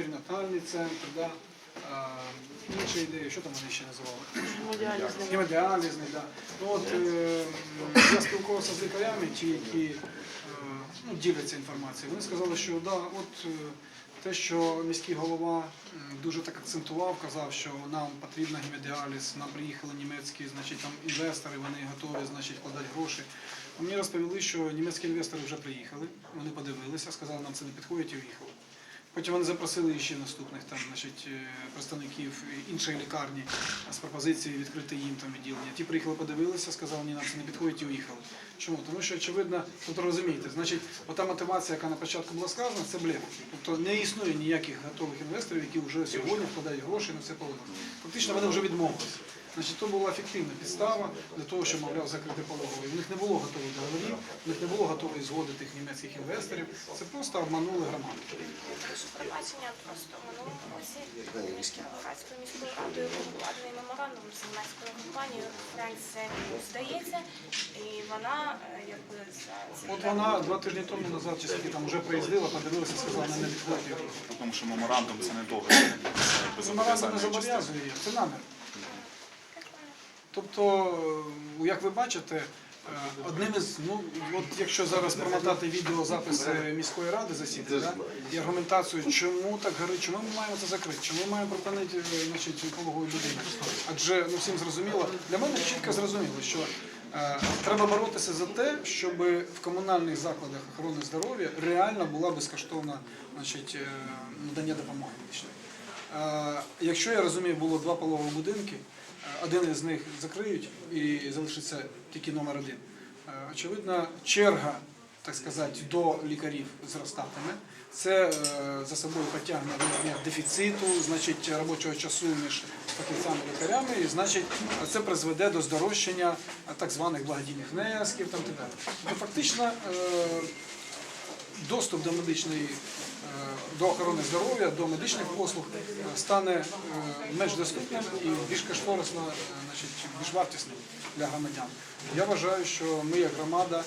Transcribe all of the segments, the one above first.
перинатальний центр, да? а, інші ідеї, що там вони ще називали? Гемодіалізний. Гемодіалізний, да. Ну от е, я спілкувався з лікарями, ті, які е, ну, діляться інформацією. Вони сказали, що да, от е, те, що міський голова дуже так акцентував, казав, що нам потрібен гемодіаліз, нам приїхали німецькі, значить там інвестори, вони готові, значить, вкладати гроші. А мені розповіли, що німецькі інвестори вже приїхали, вони подивилися, сказали, нам це не підходить і уїхали. Потім вони запросили ще наступних там, значить, е, представників іншої лікарні з пропозицією відкрити їм там відділення. Ті приїхали, подивилися, сказали, ні, нам це не підходить і уїхали. Чому? Тому що очевидно, тобто розумієте, значить, ота мотивація, яка на початку була сказана, це блеф. Тобто не існує ніяких готових інвесторів, які вже сьогодні вкладають гроші на це паливо. Фактично вони вже відмовилися. Значить, то була фіктивна підстава для того, щоб, мовляв, закрити пологовий. У них не було готових договорів, у них не було готової згоди тих німецьких інвесторів. Це просто обманули громаду. Прошу пробачення, просто в минулому році Кіровоградською міською радою був укладений меморандум з німецькою компанією Френкс здається, і вона е, якби за От вона два тижні тому назад, чи скільки там вже приїздила, подивилася, сказала, не відходить. Тому що меморандум це не договір. Це якби Меморандум не зобов'язує, її, це намір. Тобто, е, як ви бачите, е, одним із, ну, от якщо зараз промотати відеозаписи міської ради засідання да, і аргументацію, чому так горить, чому ми маємо це закрити, чому ми маємо припинити е, значить, пологові будинки. Адже ну, всім зрозуміло, для мене чітко зрозуміло, що треба боротися за те, щоб в комунальних закладах охорони здоров'я реально була безкоштовна значить, надання допомоги медичної. Якщо я розумію, було два пологові будинки, один із них закриють і залишиться тільки номер один. Е, Очевидно, черга, так сказати, до лікарів зростатиме. Це е, за собою потягне дефіциту, значить робочого часу між фахівцями лікарями, і значить це призведе до здорожчання е, так званих благодійних внесків там, так далі. Тобто, фактично доступ до медичної е, до охорони здоров'я, до медичних послуг е, стане е, менш доступним і більш кошторисно, значить, більш вартісним для громадян. Я вважаю, що ми як громада,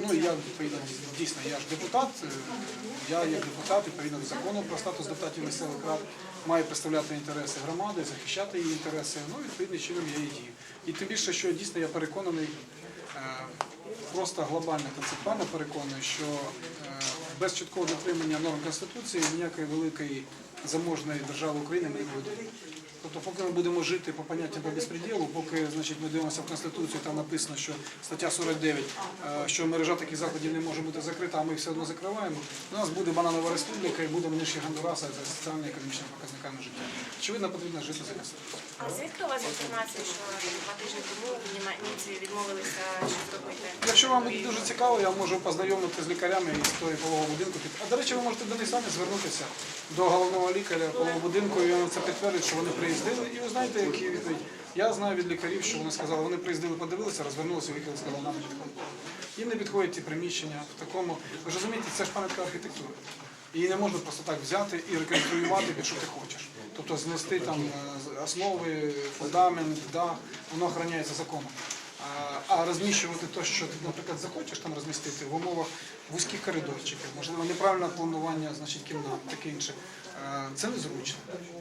ну і я відповідно дійсно я ж депутат, я як депутат відповідно до закону про статус депутатів місцевих рад маю представляти інтереси громади, захищати її інтереси. Ну відповідним чином я і дію. І тим більше, що дійсно я переконаний. Просто глобально концептуально переконую, що е, без чіткого дотримання норм Конституції ніякої великої заможної держави України не будемо. Тобто, поки ми будемо жити по поняттям по безпреділу, поки значить, ми дивимося в Конституцію, там написано, що стаття 49, е, що мережа таких закладів не може бути закрита, а ми їх все одно закриваємо, у нас буде бананова республіка і будемо нижче Гондураса за соціально-економічними показниками життя. Очевидно, потрібно жити за Конституцією. А звідки у вас інформація, що два тижні тому німці відмовилися щось робити? Якщо вам буде дуже цікаво, я можу познайомити з лікарями із тої пологового будинку. А до речі, ви можете до них самі звернутися до головного лікаря пологового будинку, і він це підтвердить, що вони приїздили. І ви знаєте, які відповідь. Я знаю від лікарів, що вони сказали, вони приїздили, подивилися, розвернулися, виїхали, сказали, нам не підходить. Їм не підходять ті приміщення в такому. Ви ж розумієте, це ж пам'ятка архітектури. Її не можна просто так взяти і реконструювати під що ти хочеш. Тобто знести там е, основи, фундамент, дах, воно охороняється законом. А- розміщувати те, що ти, наприклад, захочеш там розмістити в умовах вузьких коридорчиків, можливо, неправильне планування значить, кімнат, таке інше, е, це незручно.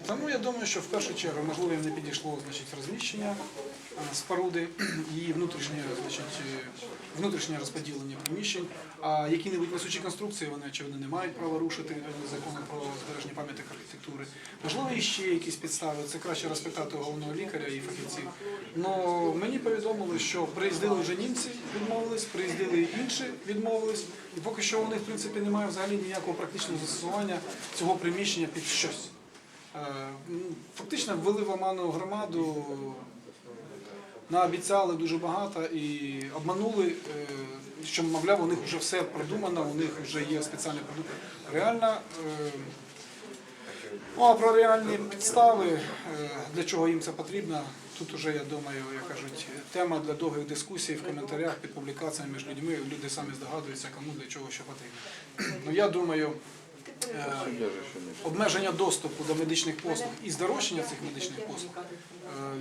Тому я думаю, що в першу чергу, можливо, не підійшло значить, розміщення споруди і внутрішнє, значить, е, внутрішнє розподілення приміщень, а які-небудь несучі конструкції вони, очевидно, не мають права рушити відповідно закону про збереження пам'яток архітектури. Можливо, і ще якісь підстави. Це краще розпитати головного лікаря і фахівців. Но мені повідомили, що приїздили вже німці, відмовились, приїздили інші, відмовились. І поки що них, в принципі, немає взагалі ніякого практичного застосування цього приміщення під щось. Е, Фактично ввели в оману громаду, наобіцяли дуже багато і обманули, е, що, мовляв, у них вже все продумано, у них вже є спеціальний продукт. Реально, е, ну а про реальні підстави, е, для чого їм це потрібно, тут уже, я думаю, як кажуть, тема для довгих дискусій в коментарях під публікаціями між людьми. Люди самі здогадуються, кому для чого що потрібно. Ну, я думаю, обмеження доступу до медичних послуг і здорожчання цих медичних послуг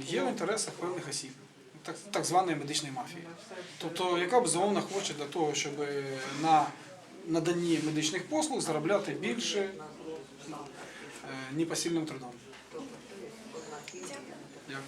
є в інтересах певних осіб, так, так званої медичної мафії. Тобто, яка безумовно хоче для того, щоб на наданні медичних послуг заробляти більше. непосильним трудом. Дякую.